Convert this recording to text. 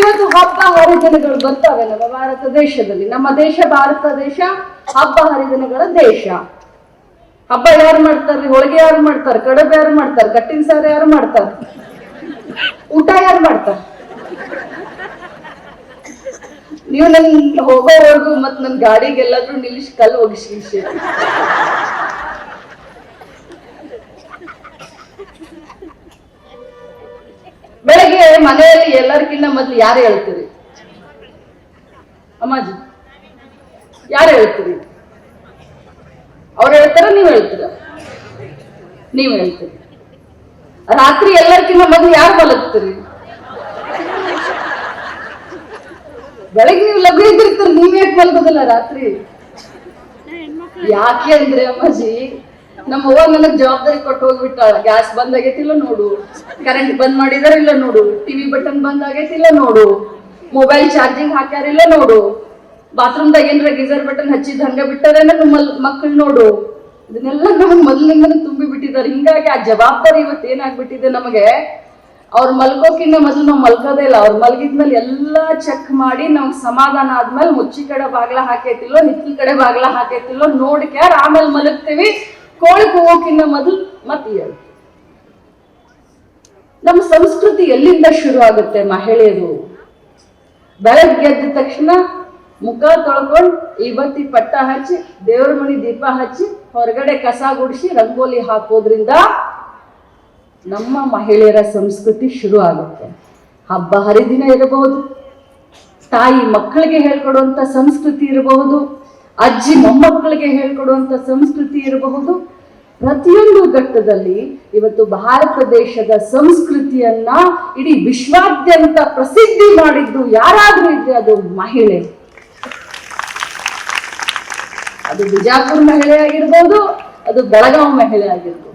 ಇವತ್ತು ಹಬ್ಬ ಹರಿದಿನಗಳು ಬರ್ತಾವೆ ಭಾರತ ದೇಶದಲ್ಲಿ. ನಮ್ಮ ದೇಶ ಭಾರತ ದೇಶ, ಹಬ್ಬ ಹರಿದಿನಗಳ ದೇಶ. ಹಬ್ಬ ಯಾರು ಮಾಡ್ತಾರ್ರಿ ಹೋಳಿಗೆ ಯಾರು ಮಾಡ್ತಾರೆ? ಕಡುಬು ಯಾರು ಮಾಡ್ತಾರೆ? ಕಟ್ಟಿನ ಸಾರು ಯಾರು ಮಾಡ್ತಾರೆ? ಊಟ ಯಾರು ಮಾಡ್ತಾರೆ? ನೀವು ನನ್ ಹೋಗೋವರೆಗೂ ಮತ್ ನನ್ ಗಾಡಿಗೆಲ್ಲಾದ್ರೂ ನಿಲ್ಲಿಸಿ ಕಲ್ಲು ಹೋಗಿಸಿ ಮನೆಯಲ್ಲಿ ಎಲ್ಲರಿಗಿನ್ನ ಮೊದಲು ಯಾರು ಹೇಳ್ತೀರಿ? ಅಮ್ಮಾಜಿ. ಯಾರು ಹೇಳ್ತೀರಿ? ಅವ್ರು ಹೇಳ್ತಾರ ನೀವು ಹೇಳ್ತೀರ? ನೀವು ಹೇಳ್ತೀರಿ. ರಾತ್ರಿ ಎಲ್ಲರಿಗಿನ್ನ ಮೊದಲು ಯಾರು ಮಲಗ್ತೀರಿ ಬೆಳಗ್ಗೆ ನೀವು ಲಘು ಇದ್ದಿರ್ತೀರಿ, ನೀವ್ ಯಾಕೆ ಮಲಗೋದಿಲ್ಲ ರಾತ್ರಿ? ಯಾಕೆ ಅಂದ್ರೆ ಅಮ್ಮಾಜಿ? ನಮ್ಮ ಅವ್ವ ನನಗೆ ಜವಾಬ್ದಾರಿ ಕೊಟ್ಟು ಹೋಗ್ಬಿಟ್ಟಾಳ. ಗ್ಯಾಸ್ ಬಂದ್ ಆಗೈತಿಲ್ಲ ನೋಡು. ಕರೆಂಟ್ ಬಂದ್ ಮಾಡಿದಾರ ಇಲ್ಲ ನೋಡು ಟಿವಿ ಬಟನ್ ಬಂದ್ ಆಗೈತಿಲ್ಲ ನೋಡು. ಮೊಬೈಲ್ ಚಾರ್ಜಿಂಗ್ ಹಾಕ್ಯಾರಿಲ್ಲ ನೋಡು. ಬಾತ್ರೂಮ್ದಾಗ ಏನ್ರ ಗೀಸರ್ ಬಟನ್ ಹಚ್ಚಿದ್ ಹಂಗ ಬಿಟ್ಟಾರೇನ ನಮ್ಮ ಮಕ್ಕಳು ನೋಡು. ಇದನ್ನೆಲ್ಲ ನಮ್ಗೆ ಮೊದಲಿಂದನೂ ತುಂಬಿ ಬಿಟ್ಟಿದ್ದಾರೆ. ಹಿಂಗಾಗಿ ಆ ಜವಾಬ್ದಾರಿ ಇವತ್ತು ಏನಾಗ್ಬಿಟ್ಟಿದೆ ನಮಗೆ? ಅವ್ರ ಮಲ್ಗೋಕಿನ್ನ ಮೊದಲು ನಾವು ಮಲ್ಕೋದೇ ಇಲ್ಲ. ಅವ್ರ ಮಲಗಿದ್ಮೇಲೆ ಎಲ್ಲ ಚೆಕ್ ಮಾಡಿ ನಮ್ಗೆ ಸಮಾಧಾನ ಆದ್ಮೇಲೆ ಮುಚ್ಚಿ ಕಡೆ ಬಾಗ್ಲ ಹಾಕೈತಿಲ್ಲೋ ನಿಕ್ಕಿ ಕಡೆ ಬಾಗ್ಲ ಹಾಕೈತಿಲ್ಲೋ ನೋಡ್ಕ್ಯಾರ ಆಮೇಲೆ ಮಲಗ್ತೀವಿ. ಕೋಳಿ ಕೂಗೋಕಿನ್ನ ಮೊದಲು ಮತ್ತೆ ನಮ್ಮ ಸಂಸ್ಕೃತಿ ಎಲ್ಲಿಂದ ಶುರು ಆಗುತ್ತೆ ಮಹಿಳೆಯರು? ಬೆಳಗ್ಗೆ ಎದ್ದ ತಕ್ಷಣ ಮುಖ ತೊಳ್ಕೊಂಡು ಇವತ್ತಿ ಪಟ್ಟ ಹಚ್ಚಿ, ದೇವ್ರ ಮನೆ ದೀಪ ಹಚ್ಚಿ, ಹೊರಗಡೆ ಕಸ ಗುಡಿಸಿ, ರಂಗೋಲಿ ಹಾಕೋದ್ರಿಂದ ನಮ್ಮ ಮಹಿಳೆಯರ ಸಂಸ್ಕೃತಿ ಶುರು ಆಗುತ್ತೆ. ಹಬ್ಬ ಹರಿದಿನ ಇರಬಹುದು. ತಾಯಿ ಮಕ್ಕಳಿಗೆ ಹೇಳ್ಕೊಡುವಂತ ಸಂಸ್ಕೃತಿ ಇರಬಹುದು. ಅಜ್ಜಿ ಮೊಮ್ಮಕ್ಕಳಿಗೆ ಹೇಳ್ಕೊಡುವಂತ ಸಂಸ್ಕೃತಿ ಇರಬಹುದು. ಪ್ರತಿಯೊಂದು ಘಟ್ಟದಲ್ಲಿ ಇವತ್ತು ಭಾರತ ದೇಶದ ಸಂಸ್ಕೃತಿಯನ್ನ ಇಡೀ ವಿಶ್ವಾದ್ಯಂತ ಪ್ರಸಿದ್ಧಿ ಮಾಡಿದ್ದು ಯಾರಾದ್ರೂ ಇದ್ರೆ ಅದು ಮಹಿಳೆ. ಅದು ಬಿಜಾಪುರ್ ಮಹಿಳೆ ಆಗಿರ್ಬೋದು, ಅದು ಬೆಳಗಾವಿ ಮಹಿಳೆ ಆಗಿರ್ಬೋದು.